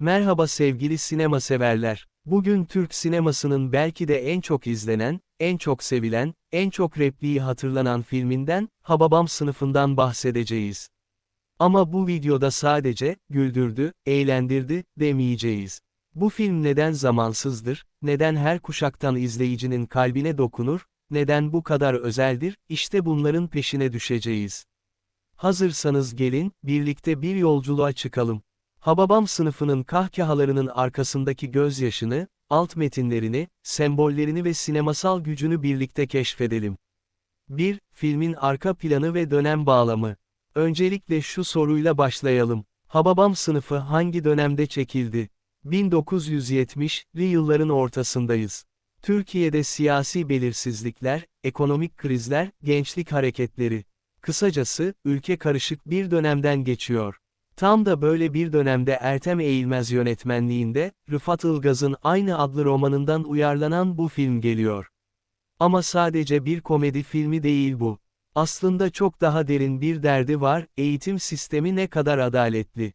Merhaba sevgili sinema severler. Bugün Türk sinemasının belki de en çok izlenen, en çok sevilen, en çok repliği hatırlanan filminden, Hababam sınıfından bahsedeceğiz. Ama bu videoda sadece, güldürdü, eğlendirdi, demeyeceğiz. Bu film neden zamansızdır, neden her kuşaktan izleyicinin kalbine dokunur, neden bu kadar özeldir, işte bunların peşine düşeceğiz. Hazırsanız gelin, birlikte bir yolculuğa çıkalım. Hababam sınıfının kahkahalarının arkasındaki gözyaşını, alt metinlerini, sembollerini ve sinemasal gücünü birlikte keşfedelim. 1. Filmin arka planı ve dönem bağlamı. Öncelikle şu soruyla başlayalım. Hababam sınıfı hangi dönemde çekildi? 1970'li yılların ortasındayız. Türkiye'de siyasi belirsizlikler, ekonomik krizler, gençlik hareketleri. Kısacası, ülke karışık bir dönemden geçiyor. Tam da böyle bir dönemde Ertem Eğilmez yönetmenliğinde, Rıfat Ilgaz'ın aynı adlı romanından uyarlanan bu film geliyor. Ama sadece bir komedi filmi değil bu. Aslında çok daha derin bir derdi var, eğitim sistemi ne kadar adaletli.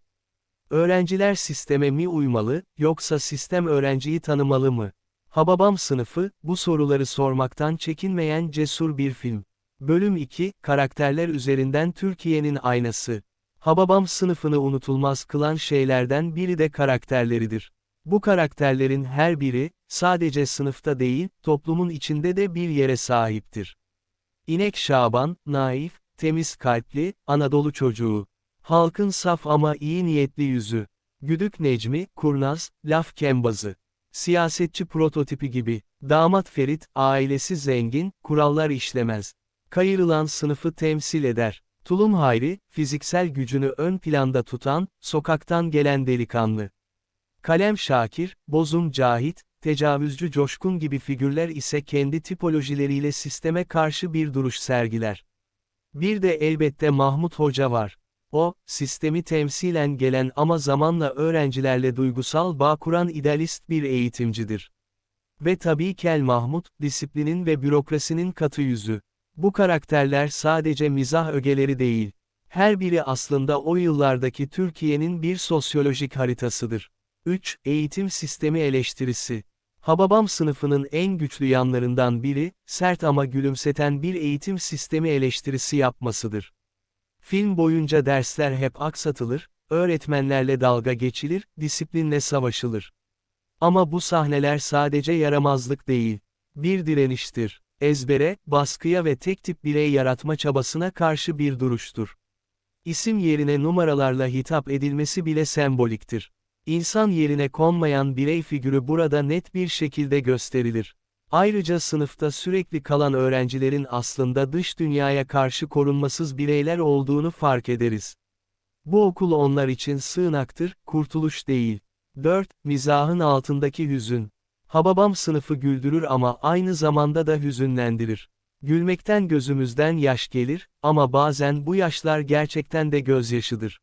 Öğrenciler sisteme mi uymalı, yoksa sistem öğrenciyi tanımalı mı? Hababam sınıfı, bu soruları sormaktan çekinmeyen cesur bir film. Bölüm 2, Karakterler üzerinden Türkiye'nin aynası. Hababam sınıfını unutulmaz kılan şeylerden biri de karakterleridir. Bu karakterlerin her biri, sadece sınıfta değil, toplumun içinde de bir yere sahiptir. İnek Şaban, naif, temiz kalpli, Anadolu çocuğu. Halkın saf ama iyi niyetli yüzü. Güdük Necmi, kurnaz, laf kembazı. Siyasetçi prototipi gibi. Damat Ferit, ailesi zengin, kurallar işlemez. Kayırılan sınıfı temsil eder. Tulum Hayri, fiziksel gücünü ön planda tutan, sokaktan gelen delikanlı. Kalem Şakir, Bozum Cahit, tecavüzcü Coşkun gibi figürler ise kendi tipolojileriyle sisteme karşı bir duruş sergiler. Bir de elbette Mahmut Hoca var. O, sistemi temsilen gelen ama zamanla öğrencilerle duygusal bağ kuran idealist bir eğitimcidir. Ve tabii Kel Mahmut, disiplinin ve bürokrasinin katı yüzü. Bu karakterler sadece mizah ögeleri değil. Her biri aslında o yıllardaki Türkiye'nin bir sosyolojik haritasıdır. 3. Eğitim sistemi eleştirisi. Hababam sınıfının en güçlü yanlarından biri, sert ama gülümseten bir eğitim sistemi eleştirisi yapmasıdır. Film boyunca dersler hep aksatılır, öğretmenlerle dalga geçilir, disiplinle savaşılır. Ama bu sahneler sadece yaramazlık değil, bir direniştir ezbere, baskıya ve tek tip birey yaratma çabasına karşı bir duruştur. İsim yerine numaralarla hitap edilmesi bile semboliktir. İnsan yerine konmayan birey figürü burada net bir şekilde gösterilir. Ayrıca sınıfta sürekli kalan öğrencilerin aslında dış dünyaya karşı korunmasız bireyler olduğunu fark ederiz. Bu okul onlar için sığınaktır, kurtuluş değil. 4. Mizahın altındaki hüzün. Hababam sınıfı güldürür ama aynı zamanda da hüzünlendirir. Gülmekten gözümüzden yaş gelir, ama bazen bu yaşlar gerçekten de gözyaşıdır.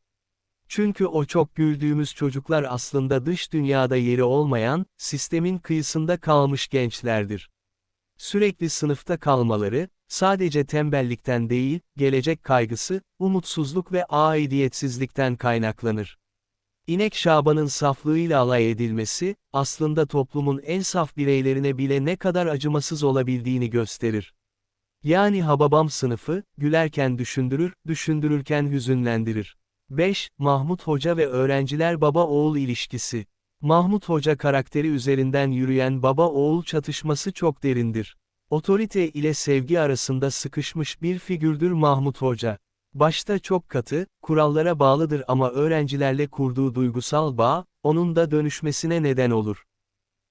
Çünkü o çok güldüğümüz çocuklar aslında dış dünyada yeri olmayan, sistemin kıyısında kalmış gençlerdir. Sürekli sınıfta kalmaları, sadece tembellikten değil, gelecek kaygısı, umutsuzluk ve aidiyetsizlikten kaynaklanır. İnek Şaban'ın saflığıyla alay edilmesi, aslında toplumun en saf bireylerine bile ne kadar acımasız olabildiğini gösterir. Yani Hababam sınıfı, gülerken düşündürür, düşündürürken hüzünlendirir. 5. Mahmut Hoca ve öğrenciler baba-oğul ilişkisi. Mahmut Hoca karakteri üzerinden yürüyen baba-oğul çatışması çok derindir. Otorite ile sevgi arasında sıkışmış bir figürdür Mahmut Hoca. Başta çok katı, kurallara bağlıdır ama öğrencilerle kurduğu duygusal bağ, onun da dönüşmesine neden olur.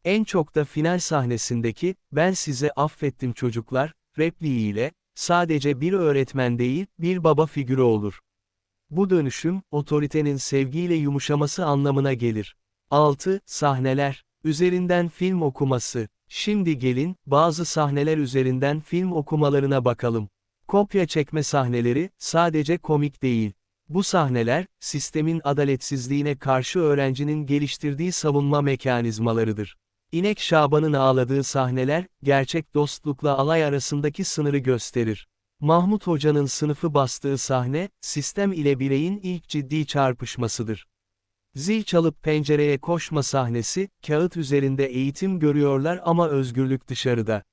En çok da final sahnesindeki, ben size affettim çocuklar, repliğiyle, sadece bir öğretmen değil, bir baba figürü olur. Bu dönüşüm, otoritenin sevgiyle yumuşaması anlamına gelir. 6. Sahneler. Üzerinden film okuması. Şimdi gelin, bazı sahneler üzerinden film okumalarına bakalım. Kopya çekme sahneleri, sadece komik değil. Bu sahneler, sistemin adaletsizliğine karşı öğrencinin geliştirdiği savunma mekanizmalarıdır. İnek Şaban'ın ağladığı sahneler, gerçek dostlukla alay arasındaki sınırı gösterir. Mahmut Hoca'nın sınıfı bastığı sahne, sistem ile bireyin ilk ciddi çarpışmasıdır. Zil çalıp pencereye koşma sahnesi, kağıt üzerinde eğitim görüyorlar ama özgürlük dışarıda.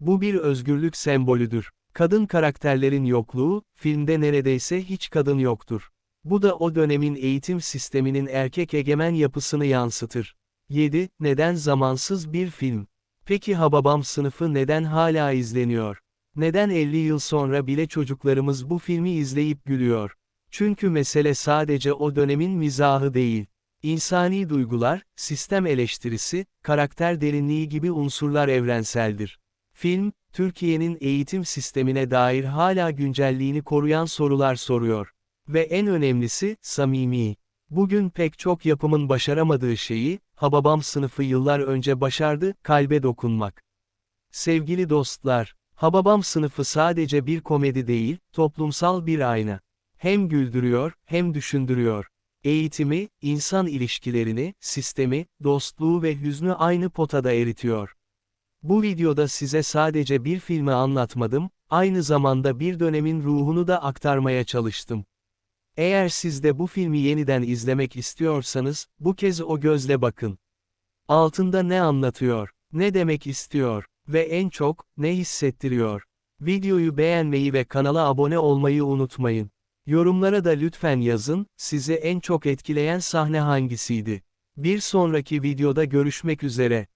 Bu bir özgürlük sembolüdür. Kadın karakterlerin yokluğu, filmde neredeyse hiç kadın yoktur. Bu da o dönemin eğitim sisteminin erkek egemen yapısını yansıtır. 7. Neden zamansız bir film? Peki Hababam sınıfı neden hala izleniyor? Neden 50 yıl sonra bile çocuklarımız bu filmi izleyip gülüyor? Çünkü mesele sadece o dönemin mizahı değil. İnsani duygular, sistem eleştirisi, karakter derinliği gibi unsurlar evrenseldir. Film, Türkiye'nin eğitim sistemine dair hala güncelliğini koruyan sorular soruyor. Ve en önemlisi, samimi. Bugün pek çok yapımın başaramadığı şeyi, Hababam sınıfı yıllar önce başardı, kalbe dokunmak. Sevgili dostlar, Hababam sınıfı sadece bir komedi değil, toplumsal bir ayna. Hem güldürüyor, hem düşündürüyor. Eğitimi, insan ilişkilerini, sistemi, dostluğu ve hüznü aynı potada eritiyor. Bu videoda size sadece bir filmi anlatmadım, aynı zamanda bir dönemin ruhunu da aktarmaya çalıştım. Eğer siz de bu filmi yeniden izlemek istiyorsanız, bu kez o gözle bakın. Altında ne anlatıyor, ne demek istiyor ve en çok, ne hissettiriyor. Videoyu beğenmeyi ve kanala abone olmayı unutmayın. Yorumlara da lütfen yazın, sizi en çok etkileyen sahne hangisiydi? Bir sonraki videoda görüşmek üzere.